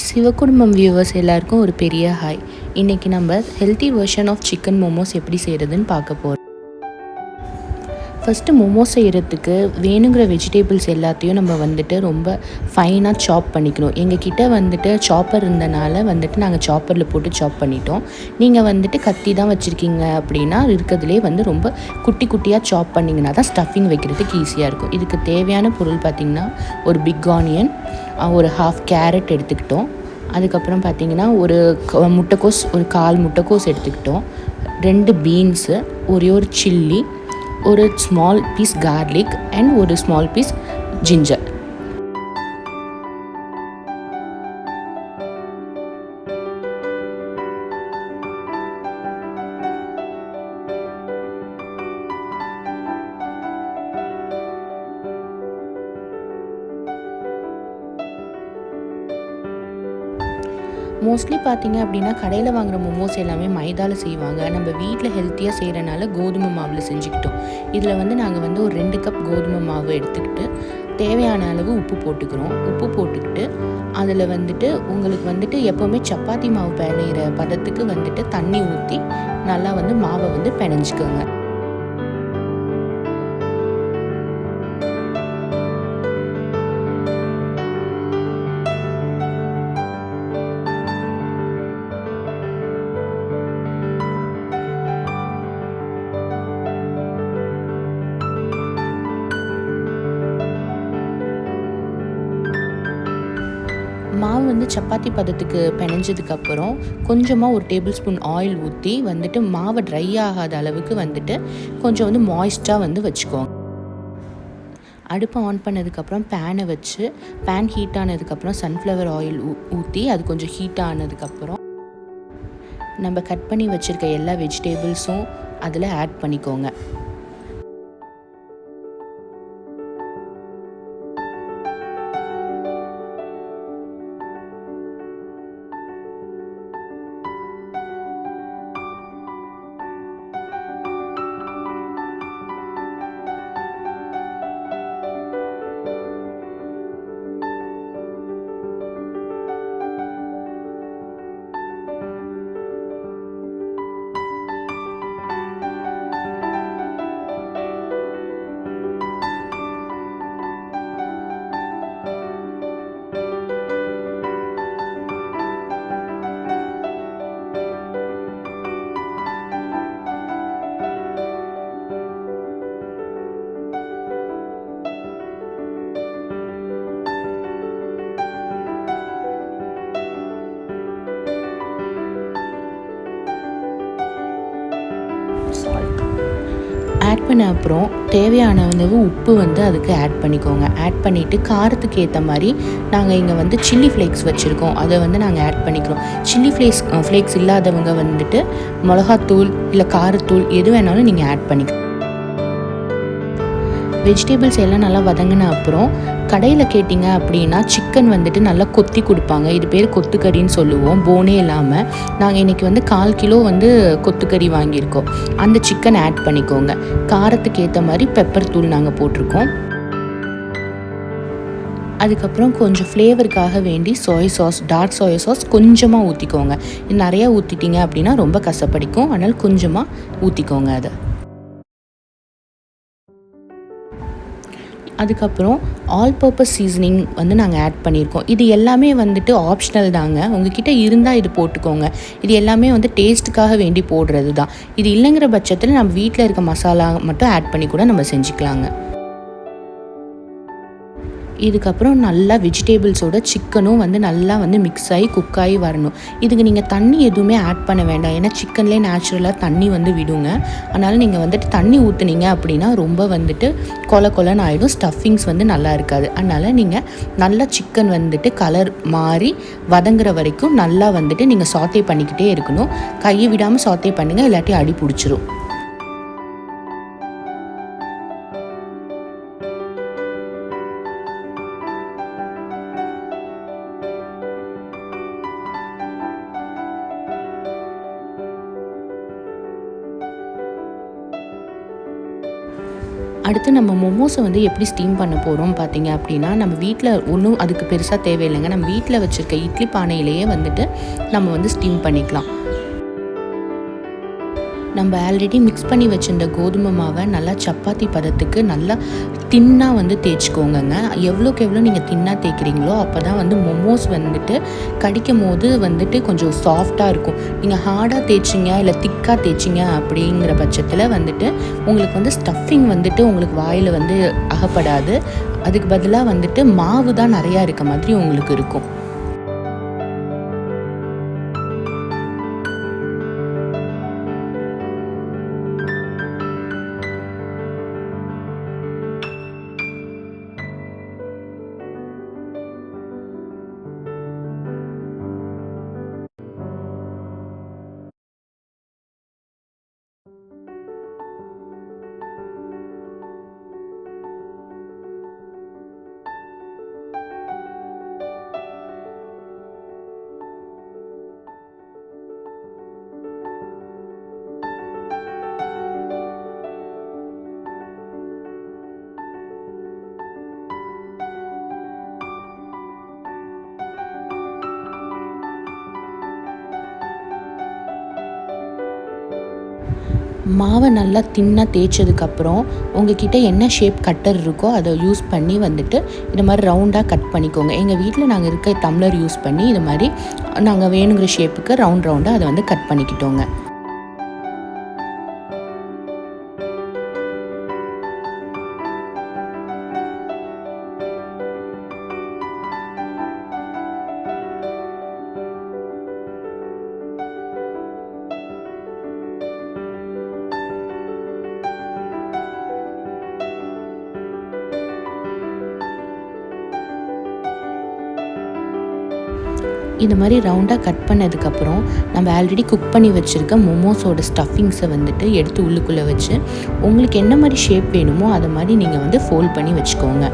சிவக்குடும்பம் viewers எல்லாருக்கும் ஒரு பெரிய ஹாய் இன்றைக்கி நம்ம healthy version of chicken momos எப்படி செய்கிறதுன்னு பார்க்க போகிறோம் ஃபஸ்ட்டு மோமோஸ் செய்கிறதுக்கு வேணுங்கிற வெஜிடேபிள்ஸ் எல்லாத்தையும் நம்ம வந்துட்டு ரொம்ப ஃபைனாக சாப் பண்ணிக்கணும். எங்கள் கிட்ட வந்துட்டு சாப்பர் இருந்தனால வந்துட்டு நாங்கள் சாப்பரில் போட்டு சாப் பண்ணிட்டோம். நீங்கள் வந்துட்டு கத்தி தான் வச்சுருக்கீங்க அப்படின்னா இருக்கிறதுலே வந்து ரொம்ப குட்டி குட்டியாக சாப் பண்ணிங்கன்னா தான் ஸ்டஃபிங் வைக்கிறதுக்கு ஈஸியாக இருக்கும். இதுக்கு தேவையான பொருள் பார்த்திங்கன்னா ஒரு பிக் ஆனியன் ஒரு ஹாஃப் கேரட் எடுத்துக்கிட்டோம். அதுக்கப்புறம் பார்த்திங்கன்னா ஒரு முட்டைக்கோஸ் ஒரு கால் முட்டைக்கோஸ் எடுத்துக்கிட்டோம். ரெண்டு பீன்ஸு ஒரே ஒரு சில்லி ஒரு ஸ்மால் பீஸ் கார்லிக் அண்ட் ஒரு ஸ்மால் பீஸ் ஜிஞ்சர் மோஸ்ட்லி பார்த்தீங்க அப்படின்னா கடையில் வாங்குற மோமோஸ் எல்லாமே மைதாவில் செய்வாங்க. நம்ம வீட்டில் ஹெல்த்தியாக செய்கிறனால கோதுமை மாவில் செஞ்சுக்கிட்டோம். இதில் வந்து நாங்கள் வந்து ஒரு ரெண்டு கப் கோதுமை மாவு எடுத்துக்கிட்டு தேவையான அளவு உப்பு போட்டுக்கிறோம். உப்பு போட்டுக்கிட்டு அதில் வந்துட்டு உங்களுக்கு வந்துட்டு எப்போவுமே சப்பாத்தி மாவு பிணையிற பதத்துக்கு வந்துட்டு தண்ணி ஊற்றி நல்லா வந்து மாவை வந்து பிணைஞ்சிக்கோங்க மாவு வந்து சப்பாத்தி பதத்துக்கு பிணைஞ்சதுக்கப்புறம் கொஞ்சமாக ஒரு டேபிள் ஸ்பூன் ஆயில் ஊற்றி வந்துட்டு மாவை ட்ரை ஆகாத அளவுக்கு வந்துட்டு கொஞ்சம் வந்து மாய்ஸ்டாக வந்து வச்சுக்கோங்க அடுப்பை ஆன் பண்ணதுக்கப்புறம் பேனை வச்சு பேன் ஹீட் ஆனதுக்கப்புறம் சன்ஃப்ளவர் ஆயில் ஊ ஊற்றி அது கொஞ்சம் ஹீட் ஆனதுக்கப்புறம் நம்ம கட் பண்ணி வச்சுருக்க எல்லா வெஜிடேபிள்ஸும் அதில் ஆட் பண்ணிக்கோங்க. ஆட் பண்ண அப்புறம் தேவையான அளவு உப்பு வந்து அதுக்கு ஆட் பண்ணிக்கோங்க. ஆட் பண்ணிவிட்டு காரத்துக்கு ஏற்ற மாதிரி நாங்கள் இங்கே வந்து சில்லி ஃப்ளேக்ஸ் வச்சுருக்கோம். அதை வந்து நாங்கள் ஆட் பண்ணிக்கிறோம். சில்லி ஃப்ளேக்ஸ் ஃப்ளேக்ஸ் இல்லாதவங்க வந்துட்டு மிளகாத்தூள் இல்லை காரத்தூள் எது வேணாலும் நீங்கள் ஆட் பண்ணிக்கலாம் வெஜிடபிள்ஸ் எல்லாம் நல்லா வதங்கின அப்புறம் கடையில் கேட்டிங்க அப்படின்னா சிக்கன் வந்துட்டு நல்லா கொத்தி கொடுப்பாங்க. இது பேர் கொத்துக்கறின்னு சொல்லுவோம். போனே இல்லாமல் நாங்கள் இன்றைக்கி வந்து கால் கிலோ வந்து கொத்துக்கறி வாங்கியிருக்கோம். அந்த சிக்கன் ஆட் பண்ணிக்கோங்க. காரத்துக்கு ஏற்ற மாதிரி பெப்பர் தூள் நாங்கள் போட்டிருக்கோம். அதுக்கப்புறம் கொஞ்சம் ஃப்ளேவருக்காக வேண்டி soy sauce dark soya sauce கொஞ்சமாக ஊற்றிக்கோங்க நிறையா ஊற்றிட்டீங்க அப்படின்னா ரொம்ப கசப்படிக்கும். அதனால் கொஞ்சமாக ஊற்றிக்கோங்க அதை. அதுக்கப்புறம் ஆல் பர்பஸ் சீசனிங் வந்து நாங்கள் ஆட் பண்ணியிருக்கோம். இது எல்லாமே வந்துட்டு ஆப்ஷனல் தாங்க. உங்ககிட்ட இருந்தால் இது போட்டுக்கோங்க. இது எல்லாமே வந்து டேஸ்ட்டுக்காக வேண்டி போடுறது தான் இது இல்லைங்கிற பட்சத்தில் நம்ம வீட்டில் இருக்க மசாலா மட்டும் ஆட் பண்ணி கூட நம்ம செஞ்சுக்கலாங்க. இதுக்கப்புறம் நல்லா வெஜிடபிள்ஸோட சிக்கனும் வந்து நல்லா வந்து மிக்ஸ் ஆகி குக் ஆகி வரணும். இதுக்கு நீங்கள் தண்ணி எதுவுமே ஆட் பண்ண வேண்டாம். ஏன்னா சிக்கன்லேயே நேச்சுரலாக தண்ணி வந்து விடுங்க. அதனால் நீங்கள் வந்துட்டு தண்ணி ஊற்றுனீங்க அப்படின்னா ரொம்ப வந்துட்டு கொல கொலன்னு ஆகிடும் ஸ்டஃபிங்ஸ் வந்து நல்லா இருக்காது. அதனால் நீங்கள் நல்லா சிக்கன் வந்துட்டு கலர் மாறி வதங்குற வரைக்கும் நல்லா வந்துட்டு நீங்கள் சாத்தே பண்ணிக்கிட்டே இருக்கணும். கையை விடாமல் சாத்தே பண்ணுங்கள் இல்லாட்டி அடி பிடிச்சிரும். அடுத்து நம்ம மொமோஸை வந்து எப்படி ஸ்டீம் பண்ண போகிறோம் பார்த்தீங்க அப்படின்னா நம்ம வீட்டில் ஒன்றும் அதுக்கு பெருசாக தேவையில்லைங்க. நம்ம வீட்டில் வச்சுருக்க இட்லி பானையிலேயே வந்துட்டு நம்ம வந்து ஸ்டீம் பண்ணிக்கலாம். நம்ம ஆல்ரெடி மிக்ஸ் பண்ணி வச்சிருந்த கோதுமை மாவை நல்லா சப்பாத்தி பதத்துக்கு நல்லா தின்னாக வந்து தேய்ச்சிக்கோங்கங்க. எவ்வளோக்கு எவ்வளோ நீங்கள் தின்னாக தேய்க்கிறீங்களோ அப்போ தான் வந்து மொமோஸ் வந்துட்டு கடிக்கும் போது வந்துட்டு கொஞ்சம் சாஃப்டாக இருக்கும். நீங்கள் ஹார்டாக தேய்ச்சிங்க இல்லை திக்காக தேய்ச்சிங்க அப்படிங்கிற பட்சத்தில் வந்துட்டு உங்களுக்கு வந்து ஸ்டஃபிங் வந்துட்டு உங்களுக்கு வாயில் வந்து அகப்படாது. அதுக்கு பதிலாக வந்துட்டு மாவு தான் நிறையா இருக்க மாதிரி உங்களுக்கு இருக்கும். மாவை நல்லா தின்னாக தேய்ச்சதுக்கப்புறம் உங்ககிட்ட என்ன ஷேப் கட்டர் இருக்கோ அதை யூஸ் பண்ணி வந்துட்டு இது மாதிரி ரவுண்டாக கட் பண்ணிக்கோங்க. எங்கள் வீட்டில் நாங்கள் இருக்க டம்ளர் யூஸ் பண்ணி இது மாதிரி நாங்கள் வேணுங்கிற ஷேப்புக்கு ரவுண்ட் ரவுண்டாக அதை வந்து கட் பண்ணிக்கிட்டோங்க. இந்த மாதிரி ரவுண்டாக கட் பண்ணதுக்கப்புறம் நம்ம ஆல்ரெடி குக் பண்ணி வச்சுருக்க மொமோஸோட ஸ்டஃபிங்ஸை வந்துட்டு எடுத்து உள்ளுக்குள்ளே வச்சு உங்களுக்கு என்ன மாதிரி ஷேப் வேணுமோ அதை மாதிரி நீங்கள் வந்து ஃபோல்ட் பண்ணி வச்சுக்கோங்க.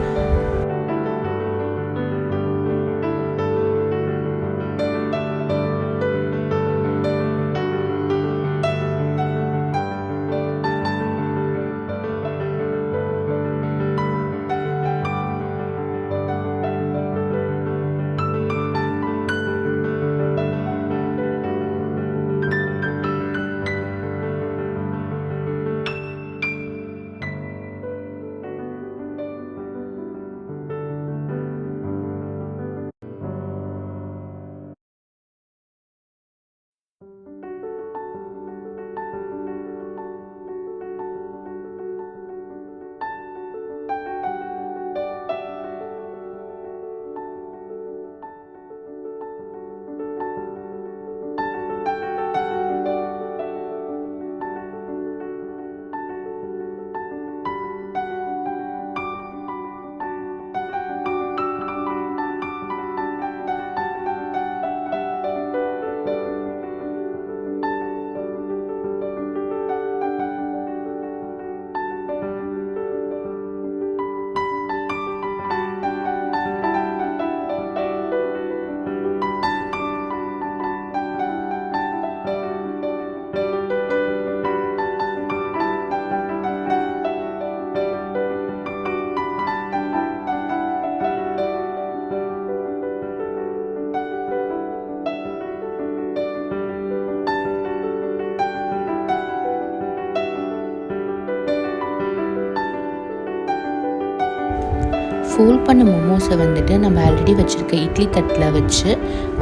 ஃபோல்ட் பண்ண மோமோஸை வந்துட்டு நம்ம ஆல்ரெடி வச்சுருக்க இட்லி தட்டில் வச்சு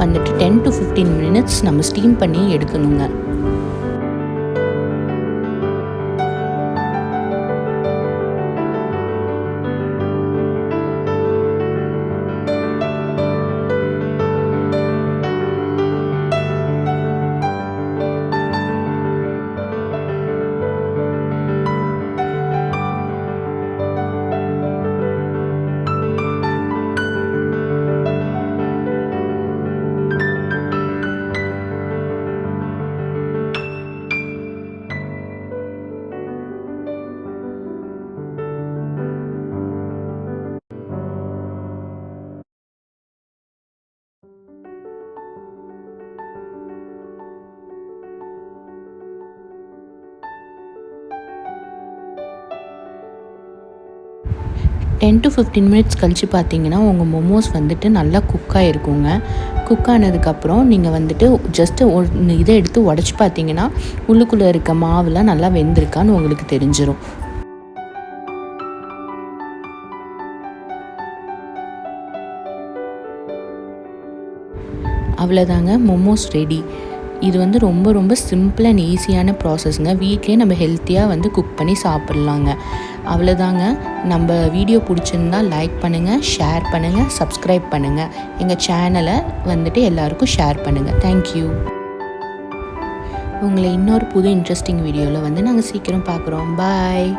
வந்துட்டு டென் டு ஃபிஃப்டீன் மினிட்ஸ் நம்ம ஸ்டீம் பண்ணி எடுக்கணுங்க. டென் டு ஃபிஃப்டீன் மினிட்ஸ் கழித்து பார்த்தீங்கன்னா உங்கள் மொமோஸ் வந்துட்டு நல்லா குக் ஆகிருக்குங்க குக் ஆனதுக்கப்புறம் நீங்கள் வந்துட்டு ஜஸ்ட்டு இதை எடுத்து உடச்சி பார்த்தீங்கன்னா உள்ளுக்குள்ளே இருக்க மாவுலாம் நல்லா வெந்திருக்கான்னு உங்களுக்கு தெரிஞ்சிடும் அவ்வளோதாங்க மொமோஸ் ரெடி இது வந்து ரொம்ப ரொம்ப சிம்பிள் அண்ட் ஈஸியான ப்ராசஸ்ங்க வீட்லேயே நம்ம ஹெல்த்தியாக வந்து குக் பண்ணி சாப்பிட்லாங்க. அவ்வளோதாங்க நம்ம வீடியோ பிடிச்சிருந்தா லைக் பண்ணுங்கள் ஷேர் பண்ணுங்கள் சப்ஸ்கிரைப் பண்ணுங்கள் எங்கள் சேனலை வந்துட்டு எல்லாருக்கும் ஷேர் பண்ணுங்கள் தேங்க்யூ உங்களை இன்னொரு புது இன்ட்ரெஸ்டிங் வீடியோவில் வந்து நாங்கள் சீக்கிரம் பார்க்குறோம். பாய்